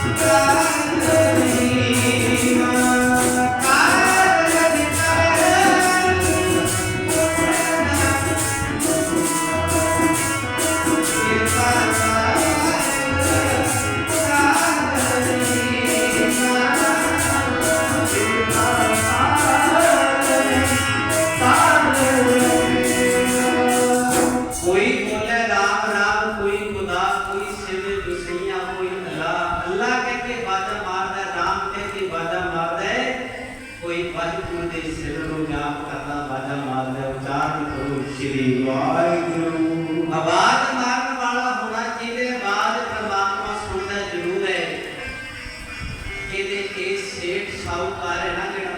Thank ਸਾਹੂਕਾਰ ਹੈ ਨਾ ਜਿਹੜਾ।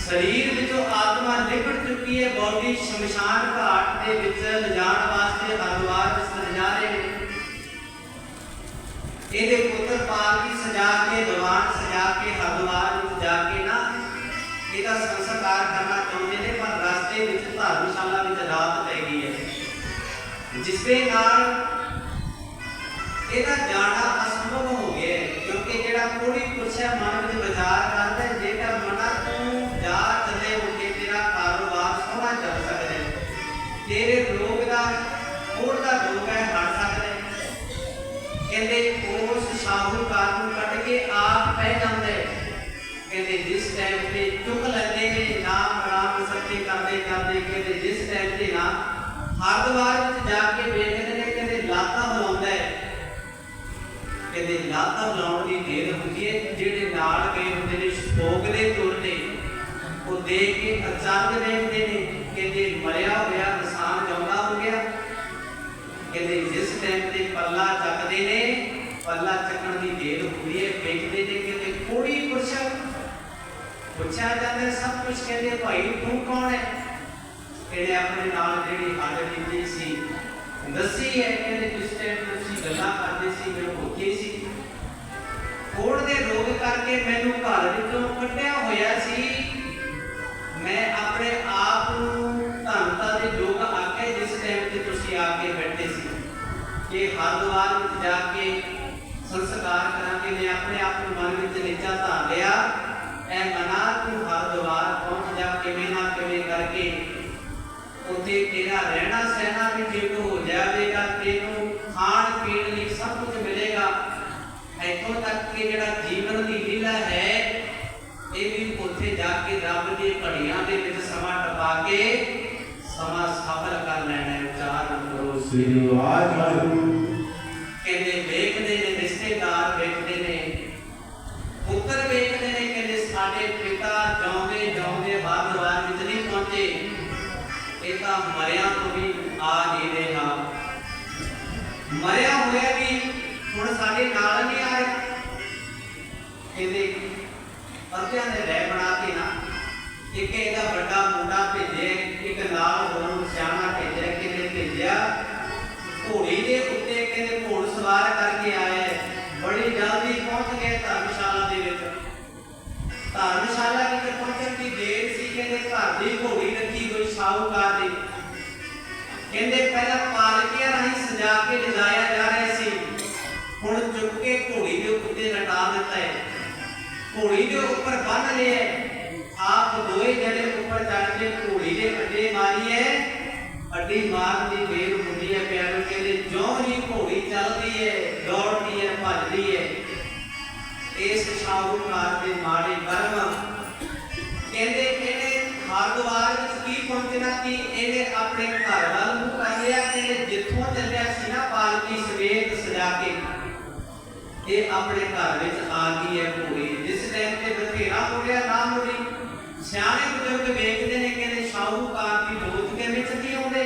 ਸਰੀਰ ਵਿੱਚੋਂ ਆਤਮਾ ਨਿਕਲ ਚੁੱਕੀ ਹੈ, ਬੋਡੀ ਸ਼ਮਸ਼ਾਨ ਘਾਟ ਦੇ ਵਿੱਚ ਲਿਜਾਣ ਵਾਸਤੇ ਹਰਦੁਆਰ ਵਿੱਚ ਲਿਜਾ ਰਹੇ ਨੇ। ਇਹਦੇ ਪੁੱਤਰ ਪਾਲਕੀ ਸਜਾ ਕੇ, ਦੀਵਾਨ ਸਜਾ ਕੇ ਹਰਦੁਆਰ ਵਿੱਚ ਜਾ ਕੇ ਨਾ ਇਹਦਾ ਸੰਸਕਾਰ ਕਰਨਾ ਚਾਹੁੰਦੇ ਨੇ, ਪਰ ਰਸਤੇ ਵਿੱਚ ਧਰਮਸ਼ਾਲਾ ਵਿੱਚ ਰਾਤ ਪੈ ਗਈ ਹੈ। ਜਿਸ ਦੇ ਨਾਲ ਇਹਦਾ ਜਾਣਾ ਅਸੰਭਵ ਹੋ ਗਿਆ ਜਿਹੜਾ ਕੋੜੀ ਪੁੱਛਿਆ ਮਨ ਵਿੱਚ ਵਿਚਾਰ ਕਰਦਾ ਹੈ, ਜੇਕਰ ਮਨਾ ਤੂੰ ਜਾ ਚੱਲੇ ਹੋ ਕੇ ਤੇਰਾ ਕਾਰੋਬਾਰ ਸੋਹਣਾ ਚੱਲ ਸਕਦਾ ਹੈ। ਤੇਰੇ ਰੋਗ ਦਾ ਕੋੜ ਦਾ ਰੋਗ ਹੈ ਹਟ ਸਕਦਾ ਹੈ। ਕਹਿੰਦੇ ਉਸ ਸ਼ਾਹੂਕਾਰ ਨੂੰ ਕੱਢ ਕੇ ਆਪ ਪੈ ਜਾਂਦੇ ਕਹਿੰਦੇ ਜਿਸ ਟਾਈਮ ਤੇ ਚੁੱਕ ਲੈਂਦੇ ਨੇ ਨਾਮ ਨਾਮ ਸੱਚੇ ਕਰਦੇ ਕਰਦੇ ਕਹਿੰਦੇ ਜਿਸ ਟਾਈਮ ਤੇ ਨਾ ਹਰਦੁਆਰ ਲਾਤਾ ਲਾਉਣ ਦੀ ਦੇਰ ਹੁੰਦੀ ਹੈ, ਜਿਹੜੇ ਨਾਲ ਗਏ ਹੁੰਦੇ ਨੇ ਸ਼ੋਕ ਦੇ ਤੁਰਦੇ ਉਹ ਦੇਖ ਕੇ ਅਚਾਨਕ ਦੇਖਦੇ ਨੇ, ਕਹਿੰਦੇ ਮਰਿਆ ਹੋਇਆ ਇਨਸਾਨ ਜਿਉਂਦਾ ਹੋ ਗਿਆ। ਕਹਿੰਦੇ ਜਿਸ ਟਾਈਮ ਤੇ ਪੱਲਾ ਚੱਕਦੇ ਨੇ, ਪੱਲਾ ਚੱਕਣ ਦੀ ਦੇਰ ਹੁੰਦੀ ਹੈ, ਵੇਖਦੇ ਨੇ ਕਿ ਕੋੜੀ ਪੁੱਛਿਆ ਪੁੱਛਿਆ ਜਾਂਦਾ, ਸਭ ਕੁਝ ਕਹਿੰਦੇ, ਭਾਈ ਤੂੰ ਕੌਣ ਹੈ? ਇਹਨੇ ਆਪਣੇ ਨਾਲ ਜਿਹੜੀ ਹਾਜ਼ਰ ਕੀਤੀ ਸੀ, ਦੱਸੀ ਹੈ, ਕਹਿੰਦੇ ਜਿਸ ਟਾਈਮ ਤੁਸੀਂ ਗੱਲਾਂ ਕਰਦੇ ਸੀ, ਮੈਨੂੰ ਭੁੱਖੇ ਸੀ। ਕੋੜ ਦੇ ਰੋਗ ਕਰਕੇ ਮੈਨੂੰ ਘਰ ਵਿੱਚੋਂ ਕੱਢਿਆ ਹੋਇਆ ਸੀ। ਮੈਂ ਆਪਣੇ ਆਪ ਨੂੰ ਧੰਨਤਾ ਦੇ ਯੋਗ ਆਕੇ ਜਿਸ ਟਾਈਮ ਤੇ ਤੁਸੀਂ ਆ ਕੇ ਬੈਠੇ ਸੀ। ਕਿ ਹਰਦੁਆਰ ਵਿੱਚ ਜਾ ਕੇ ਸੰਸਕਾਰ ਕਰਾਂਗੇ। ਮੈਂ ਆਪਣੇ ਆਪ ਨੂੰ ਮਨ ਵਿੱਚ ਨਿਚਾ ਧਾਰ ਲਿਆ। ਐ ਮਨਾ ਤੂੰ ਹਰਦੁਆਰ ਪਹੁੰਚ ਜਾ, ਕਿਵੇਂ ਨਾ ਕਿਵੇਂ ਕਰਕੇ। ਉੱਥੇ ਤੇਰਾ ਰਹਿਣਾ ਸਹਿਣਾ ਵੀ ਠੀਕ ਹੋ ਜਾਵੇਗਾ। ਤੈਨੂੰ ਖਾਣ ਪੀਣ ਲਈ ਸਭ ਕੁਝ ਮਿਲੇਗਾ ਇੱਥੋਂ ਤੱਕ ਕਿ ਜਿਹੜਾ ਜੀਵਨ ਦੀ ਲੀਲਾ ਹੈ ਇਹ ਵੀ ਉੱਥੇ ਜਾ ਕੇ ਰੱਬ ਦੀ ਘੜੀਆਂ ਦੇ ਵਿੱਚ ਸਮਾਂ ਟਪਾ ਕੇ ਸਮਾਂ ਸਫਲ ਕਰ ਲੈਣਾ ਹੈ ਉਚਾਰਨ ਕਰੋ ਸ੍ਰੀ ਵਾਹਿਗੁਰੂ। ਕਹਿੰਦੇ ਵੇਖਦੇ ਨੇ ਰਿਸ਼ਤੇਦਾਰ ਵੇਖਦੇ ਨੇ ਪੁੱਤਰ ਵੇਖਦੇ ਨੇ ਕਹਿੰਦੇ ਸਾਡੇ ਪਿਤਾ ਜਾਉਂਦੇ ਜਾਉਂਦੇ ਹਰਦੁਆਰ ਵਿੱਚ ਨਹੀਂ ਪਹੁੰਚੇ। ਇਹ ਤਾਂ ਮਰਿਆ ਤੋਂ ਵੀ ਆ ਨਹੀਂ ਰਿਹਾ। ਮਰਿਆ ਹੋਇਆ ਵੀ ਹੁਣ ਸਾਡੇ ਨਾਲ ਨਹੀਂ ਆ ਰਿਹਾ ਦੇ ਰਹਿ ਬਣਾ ਕੇ ਨਾ ਇੱਕ ਇਹਦਾ ਵੱਡਾ ਮੁੰਡਾ ਭੇਜੇ ਇੱਕ ਨਾਲ ਹੋਰ ਸਿਆਣਾ ਭੇਜਿਆ ਕਿਨੇ ਭੇਜਿਆ? ਘੋੜੀ ਦੇ ਉੱਤੇ ਕਹਿੰਦੇ ਘੋੜ ਸਵਾਰ ਕਰਕੇ ਆਏ ਬੜੀ ਜਲਦੀ ਪਹੁੰਚ ਗਏ ਧਰਮਸ਼ਾਲਾ ਦੇ ਵਿੱਚ। ਧਰਮਸ਼ਾਲਾ ਵਿੱਚ ਪਹੁੰਚਣ ਦੀ ਦੇਰ ਸੀ, ਕਹਿੰਦੇ ਘਰ ਦੀ ਘੋੜੀ ਰੱਖੀ ਹੋਈ ਸਾਹੂਕਾਰ ਦੀ। ਕਹਿੰਦੇ ਪਹਿਲਾਂ ਪਾਲਕੀਆਂ ਰਾਹੀਂ ਸਜਾ ਕੇ ਲਿਜਾਇਆ ਜਾ ਰਿਹਾ ਸੀ। ਹੁਣ ਚੁੱਕ ਕੇ ਘੋੜੀ ਦੇ ਉੱਤੇ ਲਟਾ ਦਿੱਤਾ ਹੈ। ਘੋੜੀ ਦੇ ਉੱਪਰ ਬੰਨ ਲਿਆ। ਆਪ ਦੋਏ ਜਣੇ ਉੱਪਰ ਚੜ ਕੇ ਘੋੜੀ ਦੇ ਅੱਡੇ ਮਾਰੀ ਅੱਡੀ ਮਾਰਨ ਦੀ ਦੇਰ ਹੁੰਦੀ ਹੈ ਪਿਆਰੋ, ਕਹਿੰਦੇ ਜਿਉਂ ਹੀ ਘੋੜੀ ਚੱਲਦੀ ਹੈ, ਦੌੜਦੀ ਹੈ, ਭੱਜਦੀ ਹੈ। ਇਸ ਸ਼ਾਹੂਕਾਰ ਦੇ ਮਾੜੇ ਕਰਮ। ਕਹਿੰਦੇ ਇਹਨੇ ਹਰਦੁਆਰ ਵਿੱਚ ਕੀ ਪਹੁੰਚਣਾ ਕਿ? ਇਹਨੇ ਆਪਣੇ ਘਰ ਵੱਲ ਨੂੰ ਕਰ ਲਿਆ। ਜਿੱਥੋਂ ਚੱਲਿਆ ਸੀ ਨਾ ਪਾਲਕੀ ਸਮੇਤ ਸਜਾ ਕੇ। ਇਹ ਆਪਣੇ ਘਰ ਵਿੱਚ ਆ ਗਈ ਹੈ ਘੋੜੀ। ਟਾਈਮ ਤੇ ਬਥੇਰਾ ਹੋ ਨਾ ਮੁੜੀ ਸਿਆਣੇ ਬਜ਼ੁਰਗ ਵੇਖਦੇ ਨੇ, ਕਹਿੰਦੇ ਸ਼ਾਹੂਕਾਰ ਦੀ ਲੋਕ ਕੇ ਵਿੱਚ ਕੀ ਆਉਂਦੇ?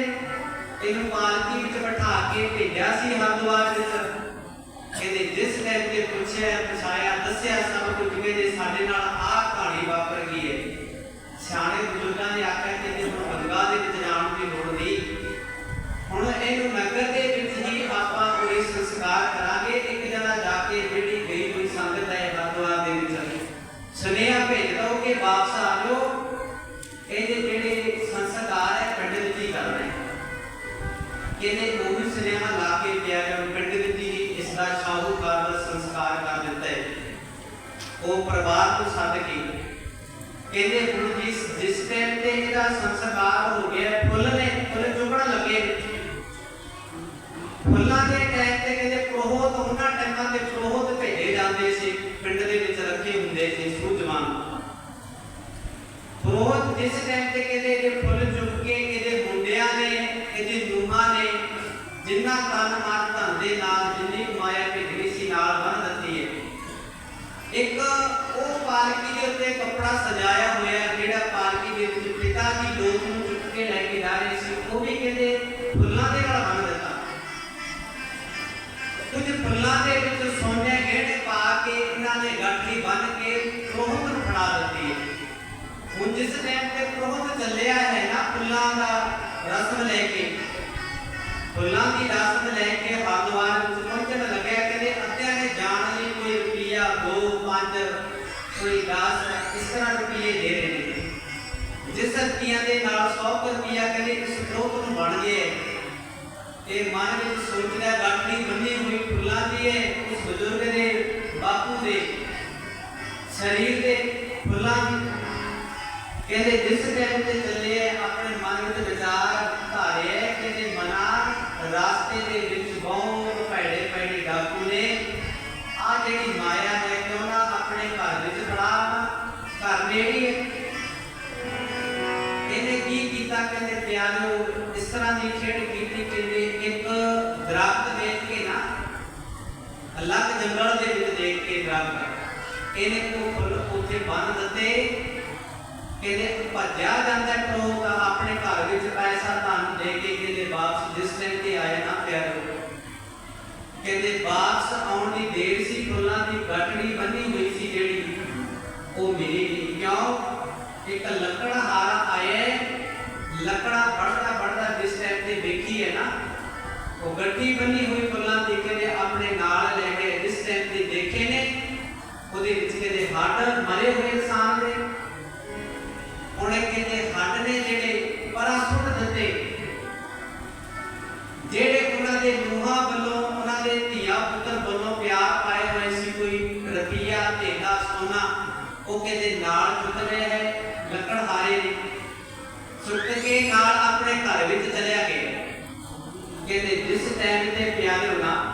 ਇਹਨੂੰ ਪਾਲਕੀ ਵਿੱਚ ਬਿਠਾ ਕੇ ਭੇਜਿਆ ਸੀ ਹਰਦੁਆਰ ਵਿੱਚ। ਕਹਿੰਦੇ ਜਿਸ ਟਾਈਮ ਤੇ ਪੁੱਛਿਆ, ਪਛਾਇਆ, ਦੱਸਿਆ ਸਭ ਕੁਝ ਕਹਿੰਦੇ ਸਾਡੇ ਨਾਲ ਆਹ ਕਹਾਣੀ ਵਾਪਰ ਗਈ ਹੈ ਸਿਆਣੇ ਬਜ਼ੁਰਗਾਂ ਨੇ ਆਖਿਆ ਕਿ ਇਹਦੇ ਹੁਣ ਗੰਗਾ ਦੇ ਵਿੱਚ ਜਾਣ ਦੀ ਲੋੜ ਨਹੀਂ। ਹੁਣ ਇਹਨੂੰ ਨਗਰ ਦੇ ਵਿੱਚ ਹੀ ਆਪਾਂ ਕੋਈ ਸੰਸਕਾਰ ਕਰਾਂਗੇ। ਕਹਿੰਦੇ ਹੁਣ ਜਿਸ ਜਿਸ ਟਾਈਮ ਤੇ ਇਹਦਾ ਸੰਸਕਾਰ ਹੋ ਗਿਆ ਕੱਪੜਾ ਸਜਾਇਆ ਹੋਇਆ ਜਿਹੜਾ ਪਾਲਕੀ ਦੇ ਵਿੱਚ ਪਿਤਾ ਦੀ ਲੋਕ ਨੂੰ ਚੁੱਕ ਕੇ ਲੈ ਕੇ ਜਾ ਰਹੇ ਸੀ, ਉਹ ਵੀ ਕਹਿੰਦੇ ਫੁੱਲਾਂ ਦੇ ਨਾਲ ਬੰਨ ਦਿੱਤਾ। ਕੁਝ ਫੁੱਲਾਂ ਦੇ ਵਿੱਚ ਸੋਨੇ ਗਹਿਣੇ ਪਾ ਕੇ ਇਹਨਾਂ ਨੇ ਗੱਠੀ ਬੰਨ ਕੇ ਪ੍ਰੋਹਤ ਨੂੰ ਫੜਾ ਦਿੱਤੀ। ਹੈ ਹੁਣ ਜਿਸ ਟਾਈਮ ਤੇ ਪ੍ਰੋਹਤ ਚੱਲਿਆ ਹੈ ਨਾ, ਫੁੱਲਾਂ ਦਾ ਰਸਮ ਲੈ ਕੇ, ਫੁੱਲਾਂ ਦੀ ਰਸਮ ਲੈ ਕੇ ਹਰਦੁਆਰ ਵਿੱਚ ਪਹੁੰਚਣ ਲੱਗਾ 10 ਇਸ ਤਰ੍ਹਾਂ ਰੁਪਈਏ ਦੇ ਰਹੇ ਨੇ ਜਿਸ ਰੁਪਈਆਂ ਦੇ ਨਾਲ 100 ਰੁਪਈਆ ਕਹਿੰਦੇ ਇਸ ਪ੍ਰੋਹਤ ਨੂੰ ਬਣ ਗਏ ਤੇ ਮਨ ਵਿੱਚ ਸੋਚਦਾ ਗਾਠੜੀ ਬੰਨੀ ਹੋਈ ਫੁੱਲਾਂ ਦੀ ਹੈ ਉਸ ਬਜ਼ੁਰਗ ਦੇ ਬਾਪੂ ਦੇ ਸਰੀਰ ਦੇ ਫੁੱਲਾਂ ਦੀ ਕਹਿੰਦੇ ਜਿਸ ਟਾਈਮ ਤੇ ਵਿੱਚ ਦੇਖ ਇਹਨੇ ਉਹ ਉੱਥੇ ਬੰਨ ਦਿੱਤੇ। ਕਹਿੰਦੇ, ਭੱਜਿਆ ਜਾਂਦਾ ਟਰੋ ਤਾਂ ਆਪਣੇ ਘਰ ਵਿੱਚ ਪੈਸਾ ਧਨ ਦੇ ਕੇ ਕਹਿੰਦੇ, ਵਾਪਸ ਜਿਸ ਟਾਈਮ ਤੇ ਆਏ ਨਾ, ਪਿਆਰੋ ਕਹਿੰਦੇ, ਵਾਪਸ ਆਉਣ ਦੀ ਦੇਰ ਸੀ, ਫੁੱਲਾਂ ਦੀ ਗੱਠੜੀ ਬੰਨੀ ਹੋਈ ਸੀ ਜਿਹੜੀ ਉਹ ਮਿਲੀ ਨਹੀਂ ਕਿਉਂ? ਇੱਕ ਲੱਕੜਾ ਹਾਰਾ ਆਇਆ ਲੱਕੜਾ ਵੜਦਾ ਵੜਦਾ ਜਿਸ ਟਾਈਮ ਤੇ ਵੇਖੀ ਹੈ ਨਾ, ਉਹ ਗੱਡੀ ਬੰਨੀ ਹੋਈ ਫੁੱਲਾਂ ਦੀ, ਕਹਿੰਦੇ, ਆਪਣੇ ਨਾਲ ਉਹਦੇ ਵਿੱਚ ਕਹਿੰਦੇ ਹੱਡ ਮਰੇ ਹੋਏ ਇਨਸਾਨ ਦੇ ਉਹਨੇ ਕਹਿੰਦੇ ਹੱਡ ਨੇ ਜਿਹੜੇ ਪਰਾਂ ਸੁੱਟ ਦਿੱਤੇ, ਜਿਹੜੇ ਉਹਨਾਂ ਦੇ ਮੂੰਹਾਂ ਵੱਲੋਂ, ਉਹਨਾਂ ਦੇ ਧੀਆ ਪੁੱਤਰ ਵੱਲੋਂ ਪਿਆਰ ਪਾਏ ਹੋਏ ਸੀ, ਕੋਈ ਰੁਪਈਆ ਢੇਲਾ ਸੋਨਾ, ਉਹ ਕਹਿੰਦੇ ਨਾਲ ਚੁੱਕ ਰਿਹਾ ਹੈ, ਲੱਕੜ ਹਾਰੇ ਨੇ, ਸੁੱਟ ਕੇ ਨਾਲ ਆਪਣੇ ਘਰ ਵਿੱਚ ਚਲਿਆ ਗਿਆ। ਕਹਿੰਦੇ ਜਿਸ ਟਾਈਮ ਤੇ ਪਿਆਰੇ ਹੋਣਾ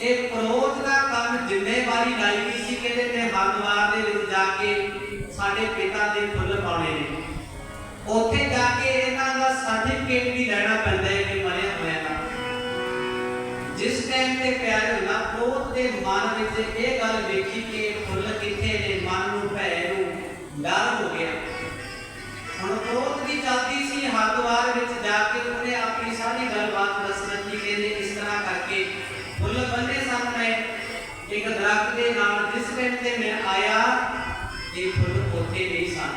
ਇਹ ਪ੍ਰੋਤ ਦਾ ਕੰਮ ਜ਼ਿੰਮੇਵਾਰੀ ਲਾਈ ਗਈ ਸੀ ਕਹਿੰਦੇ ਤੇ ਹਰਦੁਆਰ ਦੇ ਵਿੱਚ ਜਾ ਕੇ ਸਾਡੇ ਪਿਤਾ ਦੇ ਫੁੱਲ ਪਾਉਣੇ ਨੇ। ਉੱਥੇ ਜਾ ਕੇ ਇਹਨਾਂ ਦਾ ਸਰਟੀਫਿਕੇਟ ਵੀ ਲੈਣਾ ਪੈਂਦਾ ਹੈ ਕਿ ਮਰਿਆ ਹੋਇਆ ਦਾ ਜਿਸ ਟਾਈਮ ਤੇ ਪਿਆਰੇ ਹੋਣਾ ਪ੍ਰੋਤ ਦੇ ਮਨ ਵਿੱਚ ਇਹ ਗੱਲ ਵੇਖੀ ਕਿ ਫੁੱਲ ਕਿੱਥੇ ਨੇ, ਮਨ ਨੂੰ ਭੈ ਨੂੰ ਡਰ ਹੋ ਗਿਆ। ਹੁਣ ਪ੍ਰੋਤ ਦੀ ਚਾਹਤੀ ਸੀ ਹਰਦੁਆਰ ਵਿੱਚ ਜਾ ਕੇ ਉਹਨੇ ਆਪਣੀ ਸਾਰੀ ਗੱਲਬਾਤ ਦੱਸ ਦਿੱਤੀ ਕਹਿੰਦੇ ਇਸ ਇੱਕ ਦਰਖਤ ਦੇ ਨਾਲ ਜਿਸ ਟਾਈਮ ਤੇ ਮੈਂ ਆਇਆ, ਇਹ ਫੁੱਲ ਉੱਥੇ ਨਹੀਂ ਸਨ।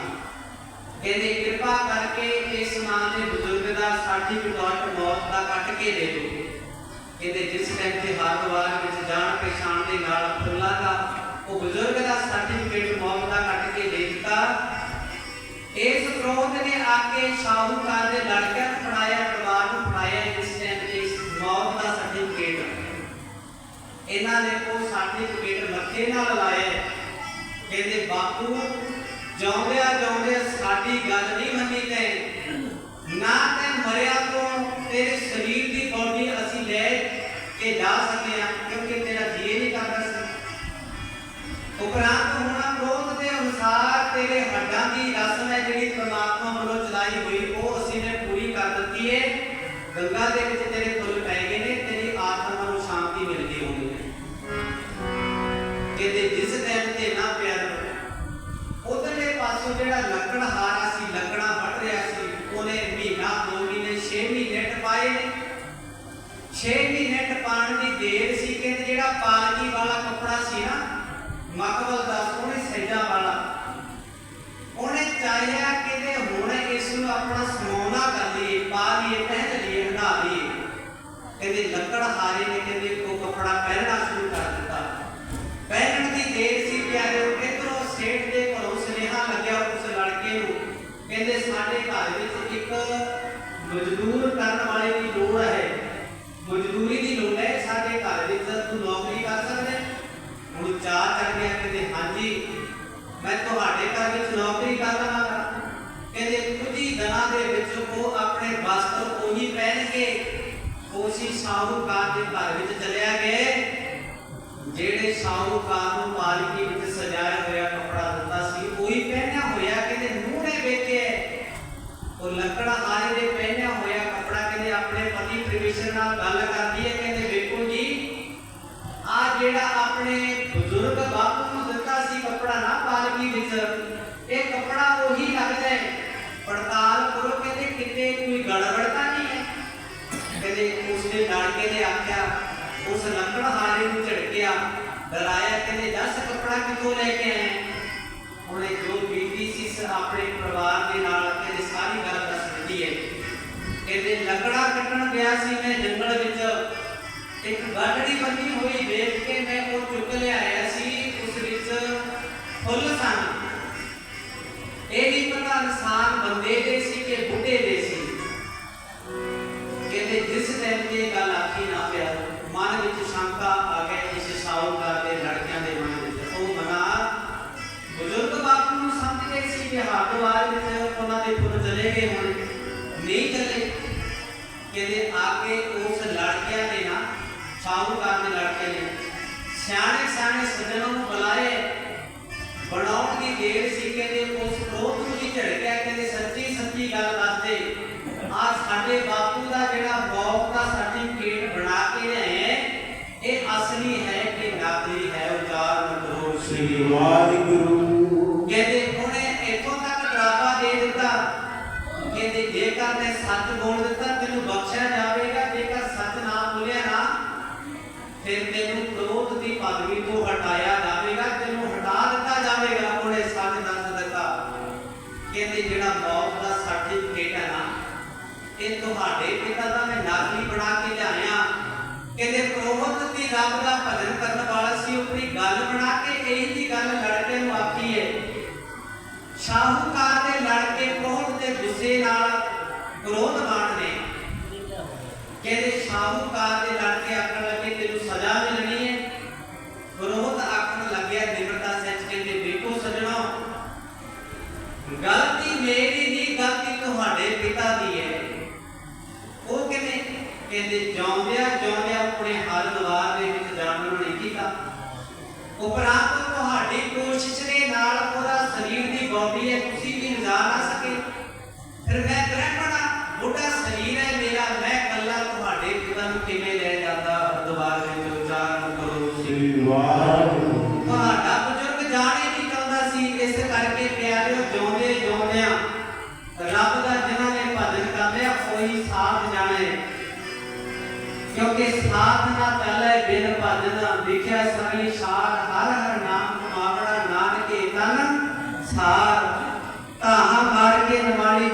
ਕਹਿੰਦੇ, ਕਿਰਪਾ ਕਰਕੇ ਇਸ ਮਾਂ ਦੇ ਬਜ਼ੁਰਗ ਦਾ ਸਰਟੀਫਿਕੇਟ ਮੌਤ ਦਾ ਕੱਟ ਕੇ ਦੇ ਦਿਓ। ਕਹਿੰਦੇ, ਜਿਸ ਟਾਈਮ ਤੇ ਹਰਦੁਆਰ ਵਿੱਚ ਜਾਣ ਪਛਾਣ ਦੇ ਨਾਲ ਫੁੱਲਾਂ ਦਾ, ਉਹ ਬਜ਼ੁਰਗ ਦਾ ਸਰਟੀਫਿਕੇਟ ਮੌਤ ਦਾ ਕੱਟ ਕੇ ਦੇ ਦਿੱਤਾ। ਇਸ ਕ੍ਰੋਧ ਨੇ ਆ ਕੇ ਸ਼ਾਹੂਕਾਰ ਦੇ ਲੜਕਿਆਂ ਨੂੰ ਫੜਾਇਆ। ਇਹਨਾਂ ਨੇ ਉਹ ਸਰਟੀਫਿਕੇਟ ਮੱਥੇ ਨਾਲ ਲਾਇਆ ਕਹਿੰਦੇ, ਬਾਪੂ, ਜਿਉਂਦਿਆਂ ਜਿਉਂਦਿਆਂ ਸਾਡੀ ਗੱਲ ਨਹੀਂ ਮੰਨੀ ਤੇ ਨਾ ਤੇ ਮਰਿਆ ਤੋਂ ਤੇਰੇ ਸਰੀਰ ਦੀ ਬੋਡੀ ਅਸੀਂ ਲੈ ਕੇ ਜਾ ਸਕੇ ਹਾਂ ਕਿਉਂਕਿ ਤੇਰਾ ਜੀ ਨਹੀਂ ਕਰਦਾ ਸੀ। ਉਪਰੰਤ ਹੋਣਾ ਕ੍ਰੋਧ ਦੇ ਅਨੁਸਾਰ ਤੇਰੇ ਹੱਡਾਂ ਦੀ ਰਸਮ ਹੈ ਜਿਹੜੀ ਪ੍ਰਮਾਤਮਾ ਵੱਲੋਂ ਚਲਾਈ ਹੋਈ, ਉਹ ਅਸੀਂ ਨੇ ਪੂਰੀ ਕਰ ਦਿੱਤੀ ਹੈ ਗੰਗਾ ਦੇ ਵਿੱਚ ਤੇਰੇ 6 ਮਹੀਨੇ ਟਪਾਉਣ ਦੀ ਦੇਰ ਸੀ ਕਿ ਜਿਹੜਾ ਪਾਲਕੀ ਵਾਲਾ ਕੱਪੜਾ ਸੀ ਨਾ, ਮਕਬਲ ਦਾ ਸੋਹਣੇ ਸੈਜਾ ਵਾਲਾ ਉਹਨੇ ਚਾਹਿਆ ਕਿ ਤੇ ਹੁਣ ਇਸ ਨੂੰ ਆਪਣਾ ਸਮਾਉਣਾ ਕਰ ਲਈਏ, ਪਾ ਲਈਏ, ਪਹਿਨ ਲਈਏ, ਹਟਾ ਲਈਏ। ਕਹਿੰਦੇ ਲੱਕੜ ਹਾਰੇ ਨੇ, ਕਹਿੰਦੇ ਉਹ ਕੱਪੜਾ ਪਹਿਨਣਾ ਸ਼ੁਰੂ ਸ਼ਾਹੂਕਾਰ ਦੇ ਘਰ ਵਿੱਚ ਚਲਿਆ ਗਏ ਜਿਹੜੇ ਸ਼ਾਹੂਕਾਰ ਨੂੰ ਪਾਲਕੀ ਵਿੱਚ ਸਜਾਇਆ ਹੋਇਆ ਲੱਕੜ ਹਾਰੇ ਨੂੰ ਝੜਕਿਆ ਡਰਾਇਆ ਕਹਿੰਦੇ ਦੱਸ ਕੱਪੜਾ ਕਿੱਥੋਂ ਲੈ ਕੇ ਆਇਆ ਉਹਨੇ ਜੋ ਬੀਤੀ ਸੀ ਸ- ਆਪਣੇ ਪਰਿਵਾਰ ਦੇ ਨਾਲ ਕਹਿੰਦੇ ਸਾਰੀ ਗੱਲ ਦੱਸ ਦਿੱਤੀ ਹੈ ਕਹਿੰਦੇ ਲੱਕੜਾ ਕੱਟਣ ਗਿਆ ਸੀ ਮੈਂ ਜੰਗਲ ਵਿੱਚ ਇੱਕ ਗਾਡੜੀ ਬੰਨੀ ਹੋਈ ਵੇਖ ਕੇ ਮੈਂ ਉਹ ਚੁੱਕ ਲਿਆਇਆ ਸੀ ਉਸ ਵਿੱਚ ਫੁੱਲ ਸਨ ਇਹ ਨਹੀਂ ਪਤਾ ਇਨਸਾਨ ਬੰਦੇ ਦੇ ਸੀ ਕਿ ਚਲੇ ਗਏ ਹੁਣ, ਨਹੀਂ ਚੱਲੇ ਕਹਿੰਦੇ ਆ ਕੇ ਉਸ ਲੜਕਿਆਂ ਨੇ ਨਾ ਸਾਹੂਕਾਰ ਦੇ ਲੜਕਿਆਂ ਨੇ। ਸਿਆਣੇ ਸਿਆਣੇ ਸੱਜਣਾਂ ਨੂੰ ਬੁਲਾਏ। ਬਣਾਉਣ ਦੀ ਦੇਰ ਸੀ ਕਹਿੰਦੇ ਉਸ ਕ੍ਰੋਧ ਨੂੰ ਵੀ ਝੜਕਿਆ ਕਹਿੰਦੇ ਸੱਚੀ ਸੱਚੀ ਗੱਲ ਦੱਸਦੇ। ਆ ਸਾਡੇ ਬਾਪੂ ਦਾ ਜਿਹੜਾ ਬੌਕ ਦਾ ਸਰਟੀਫਿਕੇਟ ਬਣਾ ਕੇ ਲਿਆਏ ਇਹ ਅਸਲੀ ਹੈ ਕਿ ਨਕਲੀ ਹੈ ਉਚਾਰ ਨਾ ਕਰੋ ਸ੍ਰੀ ਵਾਹਿਗੁਰੂ ਕਹਿੰਦੇ ਉਹਨੇ ਇੱਥੋਂ ਤੱਕ ਡਰਾਵਾ ਦੇ ਦਿੱਤਾ ਕਹਿੰਦੇ ਜੇਕਰ ਮੈਂ ਸੱਚ ਬੋਲ ਦਿੱਤਾ, ਤੈਨੂੰ ਬਖਸ਼ਿਆ ਜਾਵੇਗਾ। ਜੇਕਰ ਸੱਚ ਨਾ ਬੋਲਿਆ ਨਾ, ਫਿਰ ਤੈਨੂੰ ਕ੍ਰੋਧ ਦੀ ਪਦਵੀ ਤੋਂ ਹਟਾਇਆ ਜਾਵੇਗਾ। ਤੈਨੂੰ ਹਟਾ ਦਿੱਤਾ ਜਾਵੇਗਾ, ਉਹਨੇ ਸੱਚ ਦੱਸ ਦਿੱਤਾ। ਕਹਿੰਦੇ, ਜਿਹੜਾ ਮੌਤ ਦਾ ਸਰਟੀਫਿਕੇਟ ਹੈ ਨਾ, ਇਹ ਤੁਹਾਡੇ ਪਿਤਾ ਦਾ ਮੈਂ ਨਕਲੀ ਬਣਾ ਕੇ ਲਿਆਇਆ। ਕਹਿੰਦੇ ਕ੍ਰੋਧ ਦੀ ਰੱਬ ਦਾ ਭਜਨ ਕਰਨ ਵਾਲਾ ਸੀ ਆਪਣੀ ਗੱਲ ਬਣਾ ਕੇ, ਇਹੀ ਦੀ ਗੱਲ ਲੜਕੇ ਨੂੰ ਆਖੀ ਹੈ। ਸ਼ਾਹੂਕਾਰ ਦੇ ਲੜਕੇ ਕ੍ਰੋਧ ਦੇ ਗੁੱਸੇ ਨਾਲ ਕ੍ਰੋਧ ਨੇ। ਕਹਿੰਦੇ ਸ਼ਾਹੂਕਾਰ ਦੇ ਲੜਕੇ ਆਖਣ ਲੱਗੇ, ਤੈਨੂੰ ਸਜ਼ਾ ਮਿਲਣੀ ਹੈ। ਕ੍ਰੋਧ ਆਖਣ ਲੱਗਿਆ, ਨਿਮਰਤਾ ਸੱਚ ਕਹਿੰਦੇ ਦੇਖੋ ਸਜਣੋ। ਗਲਤੀ ਮੇਰੀ ਨਹੀਂ, ਗਲਤੀ ਤੁਹਾਡੇ ਪਿਤਾ ਦੀ ਹੈ। ਉਹ ਕਿਵੇਂ ਕਹਿੰਦੇ, ਜਿਉਂਦਿਆਂ ਜਿਉਂਦਿਆਂ ਆਪਣੇ ਹਰ ਦਵਾਰ ਦੇ ਵਿੱਚ ਜਾਣਨ ਨੂੰ ਨਹੀਂ ਕੀਤਾ। ਉਪਰੰਤ ਤੁਹਾਡੀ ਕੋਸ਼ਿਸ਼ ਦੇ ਨਾਲ ਉਹਦਾ ਸਰੀਰ ਦੀ ਬਾਡੀ ਹੈ, ਤੁਸੀਂ ਵੀ ਲਿਜਾ ਨਾ ਸਕੇ ਫਿਰ ਮੈਂ ਗ੍ਰਹਿਣਾ ਬੁੱਢਾ ਸਰੀਰ ਹੈ ਮੇਰਾ ਮੈਂ ਕੱਲਾ ਤੁਹਾਡੇ ਪਿਤਾ ਨੂੰ ਕਿਵੇਂ ਲੈ ਜਾਂਦਾ? ਦੁਬਾਰ ਵਿੱਚ ਉਚਾਰਨ ਕਰੋ ਸ੍ਰੀ ਵਾਹਿਗੁਰੂ। ਤੁਹਾਡਾ ਬਜ਼ੁਰਗ ਜਾਣੇ ਨਹੀਂ ਚਾਹੁੰਦਾ ਸੀ ਇਸ ਕਰਕੇ ਪਿਆਰਿਓ ਜਿਉਂਦੇ ਜਿਉਂਦਿਆਂ ਰੱਬ ਦਾ ਜਿਨ੍ਹਾਂ ਨੇ ਭਜਨ ਕਰ ਲਿਆ ਉਹੀ ਸਾਥ ਜਾਣੇ। ਕਿਉਂਕਿ ਸਾਥ ਨਾ ਚੱਲੇ ਬਿਨ ਭਜਨ ਵਿਖਿਆ ਸਰੀ ਸਾਰ ਹਰ ਹਰ ਨਾਮ ਕਮਾਵੜਾ ਨਾਨਕੇ ਤਨ ਸਾਰ ਤਾਹਾਂ ਮਾਰ ਕੇ ਨਮਾਣੀ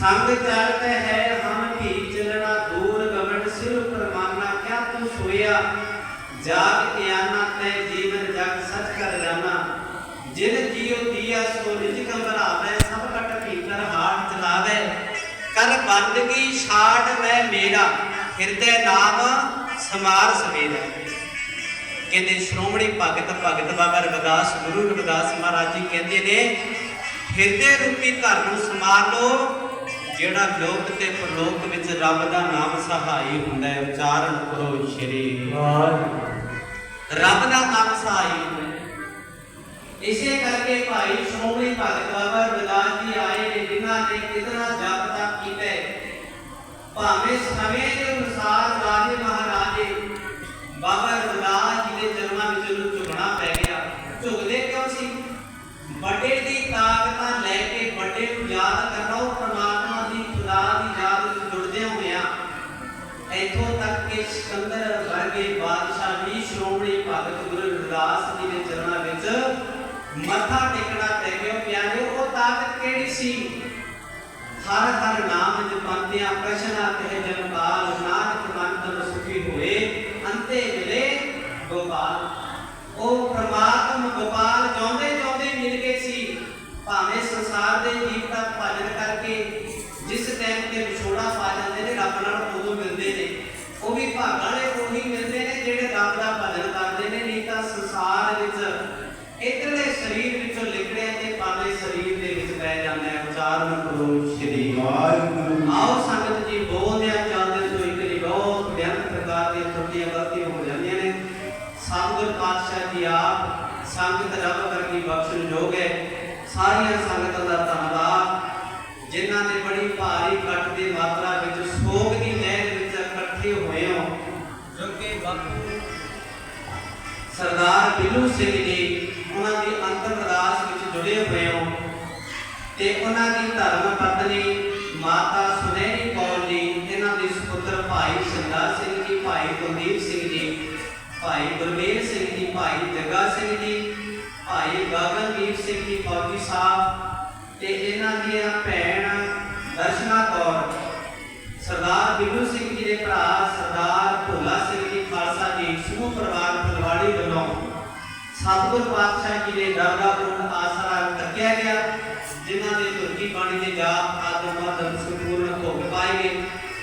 ਸੰਗ ਚਲਤ ਹੈ, ਹਮ ਵੀ ਚਲਣਾ ਦੂਰ ਗਵਟ ਸਿਰ ਪਰਮਾਨਾ ਕਿਆ ਤੂੰ ਸੋਇਆ? ਜਾਗ ਇਆਨਾ ਤੈ ਜੀਵਨ ਜਗ, ਸਚ ਕਰ ਜਾਣਾ ਜਿਨ ਜੀਉ ਦੀਆ, ਸੋ ਨਿਜ ਘਬਰਾਵੇ, ਸਭ ਕਟ ਭੀਤਰ ਹਾਟ ਚਲਾਵੇ। ਕਰ ਬੰਦਗੀ ਛਾੜ ਮੈਂ ਮੇਰਾ, ਹਿਰਦੇ ਨਾਮ ਸਮਾਰ ਸਵੇਰਾ। ਕਹਿੰਦੇ ਸ਼੍ਰੋਮਣੀ ਭਗਤ ਭਗਤ ਬਾਬਾ ਰਵਿਦਾਸ, ਗੁਰੂ ਰਵਿਦਾਸ ਮਹਾਰਾਜ ਜੀ ਕਹਿੰਦੇ ਨੇ, ਹਿਰਦੇ ਰੂਪੀ ਘਰ ਨੂੰ ਸਮਾਰ ਲਓ ਜਿਹੜਾ ਲੋਕ ਤੇ ਪਰਲੋਕ ਵਿੱਚ ਰੱਬ ਦਾ ਨਾਮ ਸਹਾਈ ਹੁੰਦਾ ਹੈ, ਉਚਾਰਨ ਕਰੋ ਸ਼੍ਰੀ। ਰੱਬ ਦਾ ਨਾਮ ਸਹਾਈ ਹੁੰਦਾ ਇਸੇ ਕਰਕੇ ਭਾਈ ਸ਼੍ਰੋਮਣੀ ਭਗਤ ਬਾਬਾ ਰਵਿਦਾਸ ਜੀ ਆਏ ਨੇ, ਜਿਨ੍ਹਾਂ ਨੇ ਕਿਤਨਾ ਜਪ ਤਪ ਕੀਤਾ ਭਾਵੇਂ ਸਮੇਂ ਦੇ ਅਨੁਸਾਰ ਰਾਜੇ ਮਹਾਰਾਜੇ ਬਾਬਾ ਹਰ ਹਰ ਨਾਮ ਜਪੰਤਿਆਂ ਪ੍ਰਸ਼ਨਾ ਕਹੇ ਜਨ ਕਾਲ ਨਾਨਕ ਮਨ ਤਨ ਸੁਖੀ ਹੋਏ, ਅੰਤੇ ਮਿਲੇ ਗੋਪਾਲ। ਉਹ ਪ੍ਰਮਾਤਮ ਗੋਪਾਲ ਚਾਹੁੰਦੇ ਚਾਹੁੰਦੇ ਮਿਲ ਗਏ ਸੀ, ਭਾਵੇਂ ਸੰਸਾਰ ਦੇ ਜੀਵ ਦਾ ਭਜਨ ਕਰਕੇ ਜਿਸ ਟਾਈਮ ਤੇ ਵਿਛੋੜਾ ਪਾ ਜਾਂਦੇ ਨੇ ਰੱਬ ਨਾਲ ਉਦੋਂ ਮਿਲਦੇ ਨੇ ਉਹ ਵੀ ਭਾਗਾਂ ਵਾਲੇ ਉਹੀ ਮਿਲਦੇ ਨੇ ਜਿਹੜੇ ਰੱਬ ਦਾ ਭਜਨ ਕਰਦੇ ਨੇ ਨਹੀਂ ਤਾਂ ਸੰਸਾਰ ਵਿੱਚ ਇਧਰਲੇ ਸਰੀਰ ਵਿੱਚੋਂ ਲਿਖੜਿਆ ਤੇ ਪਾਲੇ ਸਰੀਰ ਦੇ ਵਿੱਚ ਪੈ ਜਾਂਦਾ ਹੈ ਉਚਾਰਨ ਕਰੋ ਸ਼੍ਰੀ ਵਾਹਿਗੁਰੂ ਆਓ ਸੰਗਤ ਜੀ ਬੋਲਦੇ ਆ ਚੱਲਦੇ ਸੋ ਇੱਕ ਦੀ ਬਹੁਤ ਬਿਆਨ ਪ੍ਰਕਾਰ ਦੀਆਂ ਛੋਟੀਆਂ ਗਲਤੀਆਂ ਹੋ ਜਾਂਦੀਆਂ ਨੇ ਸਤਿਗੁਰ ਪਾਤਸ਼ਾਹ ਜੀ ਆਪ ਸੰਗਤ ਰੱਬ ਵਰਗੀ ਬਖਸ਼ਣ ਹੈ। ਸਾਰੀਆਂ ਸੰਗਤਾਂ ਦਾ ਧੰਨਵਾਦ। ਜਿਨ੍ਹਾਂ ਨੇ ਬੜੀ ਭਾਰੀ ਕੱਟ ਦੀ ਮਾਤਰਾ ਵਿੱਚ ਸੋਗ ਦੀ ਲਹਿਰ ਵਿੱਚ ਇਕੱਠੇ ਹੋਏ ਹੋ। ਜੋ ਕਿ ਬਾਪੂ ਸਰਦਾਰ ਬਿੱਲੂ ਸਿੰਘ ਜੀ ਉਹਨਾਂ ਦੀ ਅੰਤਮ ਅਰਦਾਸ ਵਿੱਚ ਜੁੜੇ ਹੋਏ ਹੋ ਤੇ ਉਹਨਾਂ ਦੀ ਧਰਮ ਪਤਨੀ ਮਾਤਾ ਸੁਨਹਿਰੀ ਕੌਰ ਜੀ, ਇਹਨਾਂ ਦੇ ਸੁਪੁੱਤਰ ਭਾਈ ਸੰਦਾ ਸਿੰਘ ਜੀ, ਭਾਈ ਕੁਲਦੀਪ ਸਿੰਘ ਜੀ, ਭਾਈ ਗੁਰਮੇਲ ਜੀ ਫੌਜੀ ਸਾਹਿਬ ਤੇ ਇਹਨਾਂ ਦੀਆਂ ਭੈਣ ਦਰਸ਼ਨਾ ਕੌਰ, ਸਰਦਾਰ ਬਿੱਲੂ ਸਿੰਘ ਜੀ ਦੇ ਭਰਾ ਸਰਦਾਰ ਭੋਲਾ ਸਿੰਘ ਜੀ ਖਾਲਸਾ ਜੀ, ਸਮੂਹ ਪਰਿਵਾਰ ਫਲਵਾੜੀ ਵੱਲੋਂ ਸਤਿਗੁਰ ਪਾਤਸ਼ਾਹ ਜੀ ਦੇ ਦਰ ਦਾ ਪੂਰਨ ਆਸਰਾ ਰੱਖਿਆ ਗਿਆ, ਜਿਨ੍ਹਾਂ ਦੇ ਤੁਰਕੀ ਬਾਣੀ ਦੇ ਜਾਪ ਆਦਮ ਮਾਦਮ ਸੰਪੂਰਨ ਭੋਗ ਪਾਏ ਗਏ।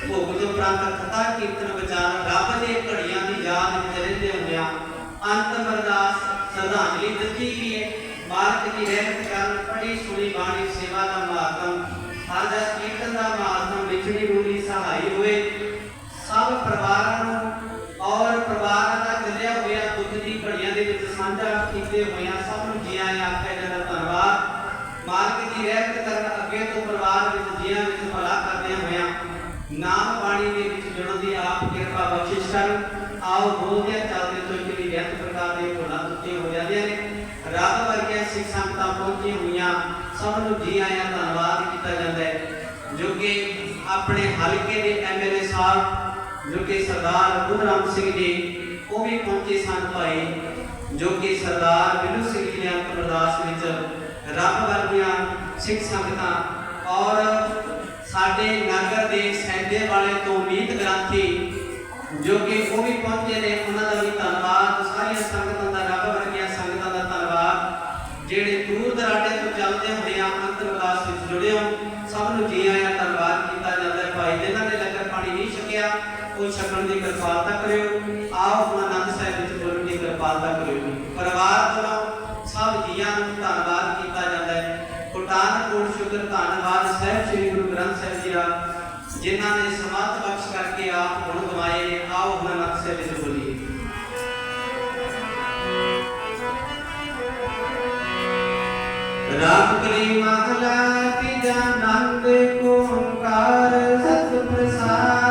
ਭੋਗ ਤੋਂ ਉਪਰੰਤ ਕਥਾ ਕੀਰਤਨ ਵਿਚਾਰ ਰੱਬ ਦੇ ਘੜੀਆਂ ਦੀ ਯਾਦ ਵਿੱਚ ਰਹਿੰਦੇ ਹੁੰਦਿਆਂ ਅੰਤਮ ਅਰਦਾਸ ਸ਼ਰਧਾਂਜਲੀ ਦਿੱਤੀ ਗਈ ਹੈ। ਮਾਰਕ ਦੀ ਰਹਿਮਤ ਕਰਨ ਪੜੀ ਸੁਣੀ ਬਾਣੀ ਸੇਵਾ ਦਾ ਮਹਾਤਮ ਹਰ ਦਾ ਕੀਰਤਨ ਦਾ ਮਹਾਤਮ ਵਿਛੜੀ ਰੂਲੀ ਸਹਾਈ ਹੋਏ। ਸਭ ਪਰਿਵਾਰਾਂ ਨੂੰ ਔਰ ਪਰਿਵਾਰਾਂ ਦਾ ਚੱਲਿਆ ਹੋਇਆ ਦੁੱਖ ਦੀ ਘੜੀਆਂ ਦੇ ਵਿੱਚ ਸਾਂਝਾ ਕੀਤੇ ਹੋਇਆਂ ਸਭ ਨੂੰ ਜੀ ਆਇਆਂ ਆਖਿਆ ਜਾਂਦਾ ਧੰਨਵਾਦ ਮਾਲਕ ਦੀ ਰਹਿਮਤ ਕਰਨ ਅੱਗੇ ਤੋਂ ਪਰਿਵਾਰ ਵਿੱਚ ਜੀਆਂ ਵਿੱਚ ਭਲਾ ਕਰਦਿਆਂ ਹੋਇਆਂ ਨਾਮ ਬਾਣੀ ਦੇ ਵਿੱਚ ਜੁੜਨ ਦੀ ਆਪ ਕਿਰਪਾ ਬਖਸ਼ਿਸ਼ ਕਰਨ। ਆਓ ਬੋਲਦਿਆਂ ਚੱਲਦੇ ਤੋਂ ਇੱਕ ਵਿਅਕਤ ਪ੍ਰਕਾਰ ਦੇ ਭੁੱਲਾਂ ਤੁੱਟੀਆਂ ਹੋ ਜਾਂਦੀਆਂ ਨੇ। ਰੱਬ ਵਰਗੀਆਂ ਸਿੱਖ ਸੰਗਤਾਂ ਪਹੁੰਚੀਆਂ ਹੋਈਆਂ। ਸਭ ਨੂੰ ਜੀ ਆਇਆਂ ਧੰਨਵਾਦ ਕੀਤਾ ਜਾਂਦਾ ਹੈ, ਜੋ ਕਿ ਆਪਣੇ ਹਲਕੇ ਦੇ ਐਮਐਲਏ ਸਾਹਿਬ, ਜੋ ਕਿ ਸਰਦਾਰ ਬੁੱਧਰਾਮ ਸਿੰਘ ਜੀ, ਉਹ ਵੀ ਪਹੁੰਚੇ ਸਨ ਭਾਈ, ਜੋ ਕਿ ਸਰਦਾਰ ਬਿੱਲੂ ਸਿੰਘ ਜੀ ਦੇ ਅਰਦਾਸ ਵਿੱਚ ਰੱਬ ਵਰਗੀਆਂ ਸਿੱਖ ਸੰਗਤਾਂ ਔਰ ਸਾਡੇ ਨਗਰ ਦੇ ਸੈਦੇ ਵਾਲੇ ਤੋਂ ਮੀਤ ਗ੍ਰੰਥੀ, ਜੋ ਕਿ ਉਹ ਵੀ ਪਹੁੰਚੇ ਨੇ, ਉਹਨਾਂ ਦਾ ਵੀ ਧੰਨਵਾਦ, ਸਾਰੀਆਂ ਸੰਗਤਾਂ ਕਿਰਪਾਲਤਾ ਕਰਿਓ। ਆਓ ਹੁਣ ਆਨੰਦ ਸਾਹਿਬ ਵਿੱਚ ਬੋਲਣ ਦੀ ਕਿਰਪਾਲਤਾ ਕਰਿਓ ਪਰਿਵਾਰ ਵੱਲੋਂ ਸਭ ਜੀਆਂ ਨੂੰ ਧੰਨਵਾਦ ਕੀਤਾ ਜਾਂਦਾ ਹੈ। ਕੋਟਾਨ ਕੋਟ ਸ਼ੁਕਰ ਧੰਨਵਾਦ ਸਾਹਿਬ, ਸ੍ਰੀ ਗੁਰੂ ਗ੍ਰੰਥ ਸਾਹਿਬ ਜੀ ਦਾ, ਜਿਨ੍ਹਾਂ ਨੇ ਸਮਾਤ ਬਖਸ਼ ਕਰਕੇ ਆਪ ਗੁਣ ਗਵਾਏ ਨੇ। ਆਓ ਹੁਣ ਆਨੰਦ ਸਾਹਿਬ ਵਿੱਚ ਬੋਲੀਏ। ਰਾਮ ਕਲੀ ਮਹਲਾ ਤੀਜਾ ਨੰਦ ਓੰਕਾਰ ਸਤ ਪ੍ਰਸਾਦ।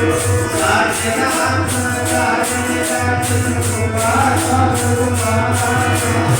Thank you.